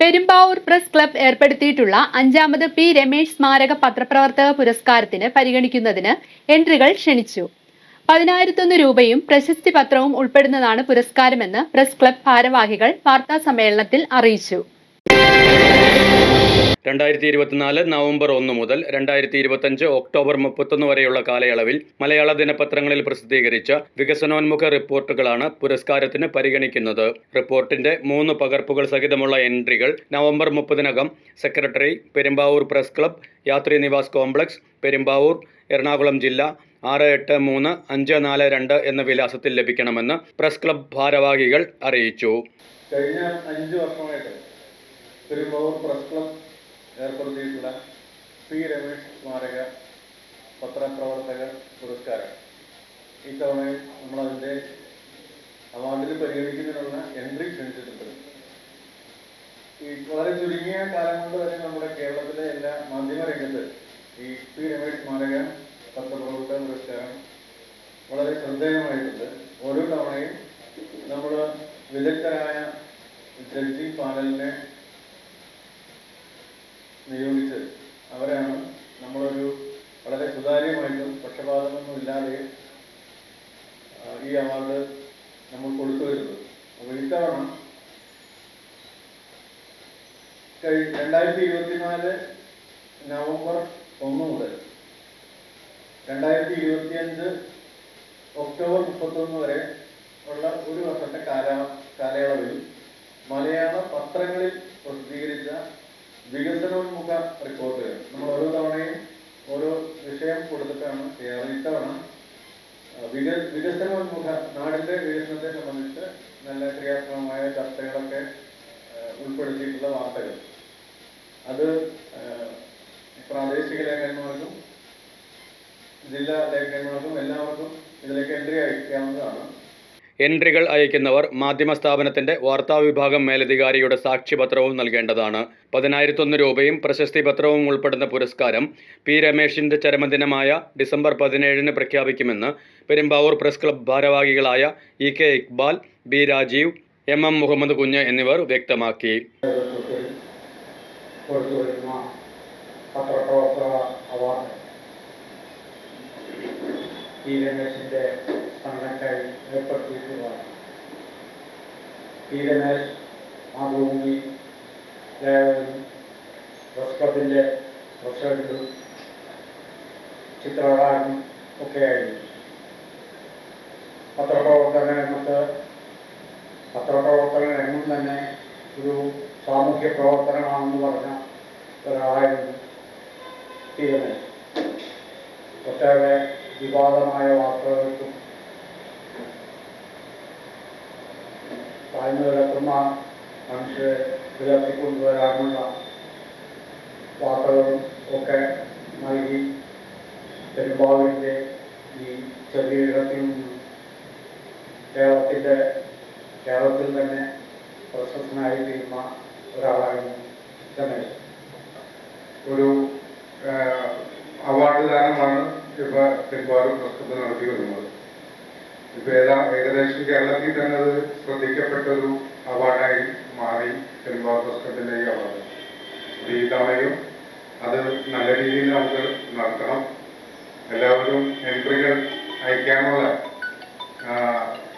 Perumbavoor press club ഏർപ്പെടുത്തിയിട്ടുള്ള അഞ്ചാമത് P Ramesh സ്മാരക പത്രപ്രവർത്തക പുരസ്കാരത്തിന് പരിഗണിക്കുന്നതിന് എൻട്രികൾ ക്ഷണിച്ചു. പതിനായിരത്തൊന്ന് രൂപയും പ്രശസ്തി പത്രവും ഉൾപ്പെടുന്നതാണ് പുരസ്കാരമെന്ന് പ്രസ് ക്ലബ് ഭാരവാഹികൾ വാർത്താ സമ്മേളനത്തിൽ അറിയിച്ചു. രണ്ടായിരത്തി ഇരുപത്തിനാല് നവംബർ ഒന്ന് മുതൽ രണ്ടായിരത്തി ഇരുപത്തഞ്ച് ഒക്ടോബർ മുപ്പത്തൊന്ന് വരെയുള്ള കാലയളവിൽ മലയാള ദിനപത്രങ്ങളിൽ പ്രസിദ്ധീകരിച്ച വികസനോന്മുഖ റിപ്പോർട്ടുകളാണ് പുരസ്കാരത്തിന് പരിഗണിക്കുന്നത്. റിപ്പോർട്ടിന്റെ മൂന്ന് പകർപ്പുകൾ സഹിതമുള്ള എൻട്രികൾ November മുപ്പതിനകം secretary Perumbavoor press club Yatri Nivas complex Perumbavoor Ernakulam ജില്ല ആറ് എട്ട് മൂന്ന് അഞ്ച് നാല് രണ്ട് എന്ന വിലാസത്തിൽ ലഭിക്കണമെന്ന് പ്രസ് ക്ലബ് ഭാരവാഹികൾ അറിയിച്ചു. കഴിഞ്ഞ അഞ്ച് വർഷമായിട്ട് പെരുമ്പാവൂർ പ്രസ് ക്ലബ് ഏർപ്പെടുത്തിയിട്ടുള്ള പി. രമേഷ് സ്മാരക പത്രപ്രവർത്തക പുരസ്കാരം. ഇത്തവണയും നമ്മളതിന്റെ അവാർഡിൽ പരിഗണിക്കുന്നതിനുള്ള എൻട്രി ക്ഷണിച്ചിട്ടുണ്ട്. ഈ വളരെ ചുരുങ്ങിയ കാലം കൊണ്ട് തന്നെ നമ്മുടെ കേരളത്തിലെ എല്ലാ മാധ്യമ രംഗത്ത് ഈ പി. രമേഷ് സ്മാരക പത്രപ്രവർത്തക പുരസ്കാരം വളരെ ശ്രദ്ധേയമായിട്ടുണ്ട്. ഓരോ തവണയും നമ്മൾ വിദഗ്ധരായ ജഡ്ജി പാനലിനെ നിയോഗിച്ച് അവരാണ് നമ്മളൊരു വളരെ സുതാര്യമായിട്ടും പക്ഷപാതമൊന്നും ഇല്ലാതെ ഈ അവാർഡ് നമ്മൾ കൊടുത്തു വരുന്നത്. അപ്പോൾ ഇത്തവണ രണ്ടായിരത്തി ഇരുപത്തിനാല് നവംബർ ഒന്ന് മുതൽ രണ്ടായിരത്തി ഇരുപത്തിയഞ്ച് ഒക്ടോബർ മുപ്പത്തൊന്ന് വരെ ഉള്ള ഒരു വർഷത്തെ കാല കാലയളവിൽ മലയാള പത്രങ്ങളിൽ പ്രസിദ്ധീകരിച്ച വികസനോന്മുഖ റിപ്പോർട്ടുകൾ നമ്മൾ ഓരോ തവണയും ഓരോ വിഷയം കൊടുത്തിട്ടാണ് ചെയ്യാറ് ഇത്തവണ വിക വികസനോന്മുഖ നാടിന്റെ വികസനത്തെ സംബന്ധിച്ച് നല്ല ക്രിയാത്മകമായ ചർച്ചകളൊക്കെ ഉൾപ്പെടുത്തിയിട്ടുള്ള വാർത്തകൾ. അത് പ്രാദേശിക ലേഖകന്മാർക്കും ജില്ലാ ലേഖകന്മാർക്കും എല്ലാവർക്കും ഇതിലേക്ക് എൻട്രി അയക്കാവുന്നതാണ്. എൻട്രികൾ അയക്കുന്നവർ മാധ്യമ സ്ഥാപനത്തിന്റെ വാർത്താ വിഭാഗം മേലധികാരിയുടെ സാക്ഷ്യപത്രവും നൽകേണ്ടതാണ്. പതിനായിരത്തൊന്ന് രൂപയും പ്രശസ്തി പത്രവും ഉൾപ്പെടുന്ന പുരസ്കാരം പി രമേശിന്റെ ചരമദിനമായ ഡിസംബർ പതിനേഴിന് പ്രഖ്യാപിക്കുമെന്ന് പെരുമ്പാവൂർ പ്രസ് ക്ലബ് ഭാരവാഹികളായ E K Iqbal B Rajeev M M Muhammad Kunju എന്നിവർ വ്യക്തമാക്കി. പത്രപ്രവർത്തക അവാർഡ്. പി രമേശിന്റെ സ്മരണയ്ക്കായി ഏർപ്പെടുത്തിയിട്ടുള്ളതാണ്. പി രമേശ് മാതൃഭൂമി ലേഖകനും പ്രസ് ക്ലബിന്റെ പ്രസിഡന്റും ചിത്രകാരനും ഒക്കെയായിരുന്നു. പത്രപ്രവർത്തന രംഗത്ത് പത്രപ്രവർത്തന രംഗം തന്നെ ഒരു സാമൂഹ്യ പ്രവർത്തനമാണെന്ന് പറഞ്ഞ ഒരാളായിരുന്നു ടി രമേശ് ഒട്ടേറെ വിവാദമായ വാർത്തകൾക്കും താഴ്ന്നു കിടക്കുന്ന മനുഷ്യരെ ഉയർത്തിക്കൊണ്ടുവരാനുള്ള വാർത്തകളും ഒക്കെ നൽകി പെരുമ്പാവൂരിന്റെ ഈ ചെറിയ ഇടത്തിൽ നിന്നും കേരളത്തിന്റെ കേരളത്തിൽ തന്നെ പ്രശസ്തനായി തീരുന്ന ഒരാളായിരുന്നു രമേശ്. ഒരു അവാർഡ് ദാനമാണ് ഇപ്പോൾ പെരുമ്പാവൂർ പ്രസ്തുതം നടത്തി വരുന്നത് ഇപ്പൊ ഏതാ ഏകദേശം കേരളത്തിൽ തന്നെ അത് ശ്രദ്ധിക്കപ്പെട്ട ഒരു അവാർഡായി മാറി സിനിമാ പ്രശ്നത്തിന്റെ ഈ അവാർഡ്. ഈ തവണയും അത് നല്ല രീതിയിൽ നമുക്ക് നടത്തണം. എല്ലാവരും എൻട്രികൾ അയക്കാനുള്ള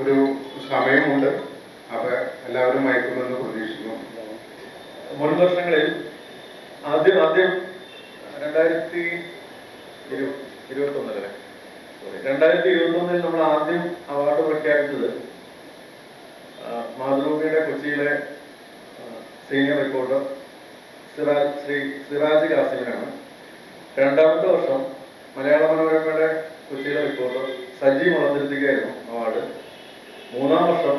ഒരു സമയമുണ്ട്. അപ്പൊ എല്ലാവരും അയക്കുമെന്ന് പ്രതീക്ഷിക്കുന്നു. മുൻ വർഷങ്ങളിൽ ആദ്യം ആദ്യം രണ്ടായിരത്തി ഇരു ഇരുപത്തൊന്നിലല്ലേ രണ്ടായിരത്തി ഇരുപത്തൊന്നിൽ നമ്മൾ ആദ്യം അവാർഡ് പ്രഖ്യാപിച്ചത് മാതൃഭൂമിയുടെ കൊച്ചിയിലെ സീനിയർ റിപ്പോർട്ടർ ശ്രീ സിറാജ് കാസിമിനാണ്. രണ്ടാമത്തെ വർഷം മലയാള മനോരമയുടെ കൊച്ചിയിലെ റിപ്പോർട്ടർ സജി മുളന്തിരുത്തിക്കായിരുന്നു അവാർഡ് മൂന്നാം വർഷം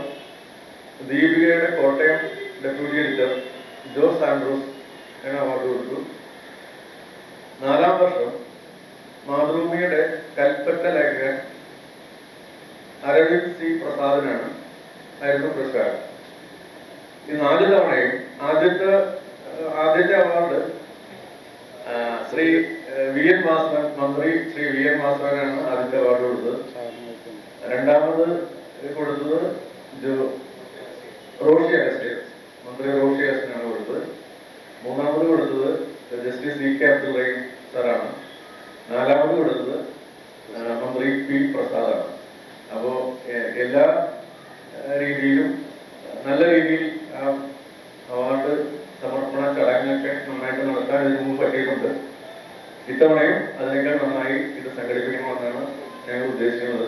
ദീപികയുടെ Kottayam deputy editor Jose Andrews award കൊടുത്തു. നാലാം വർഷം മാതൃഭൂമിയുടെ കൽപ്പറ്റ ലേഖകൻ അരവിന്ദ് സി പ്രസാദിനാണ് ആയിരുന്നു പുരസ്കാരം. ഈ നാല് തവണയും ആദ്യത്തെ ആദ്യത്തെ award Shri V N Vasavan മന്ത്രി ശ്രീ വി എൻ വാസവനാണ് ആദ്യത്തെ അവാർഡ് കൊടുത്തത്. രണ്ടാമത് കൊടുത്തത് റോഷി അഗസ്റ്റേസ് മന്ത്രി റോഷി അഗസ്റ്റ്യനാണ് കൊടുത്തത് മൂന്നാമത് കൊടുത്തത് justice C K Abdul Rahim സാറാണ് നാലാമത് കൊടുത്തത് ആ, മന്ത്രി പി പ്രസാദാണ് അപ്പോൾ എല്ലാ ആ, രീതിയിലും നല്ല രീതിയിൽ ആ അവാർഡ് സമർപ്പണ ചടങ്ങൊക്കെ നന്നായിട്ട് നടത്താൻ ഇതിനു മുമ്പ് പറ്റിയിട്ടുണ്ട് ഇത്തവണയും അതിനേക്കാൾ നന്നായി ഇത് സംഘടിപ്പിക്കണമെന്നാണ് ഞങ്ങൾ ഉദ്ദേശിക്കുന്നത്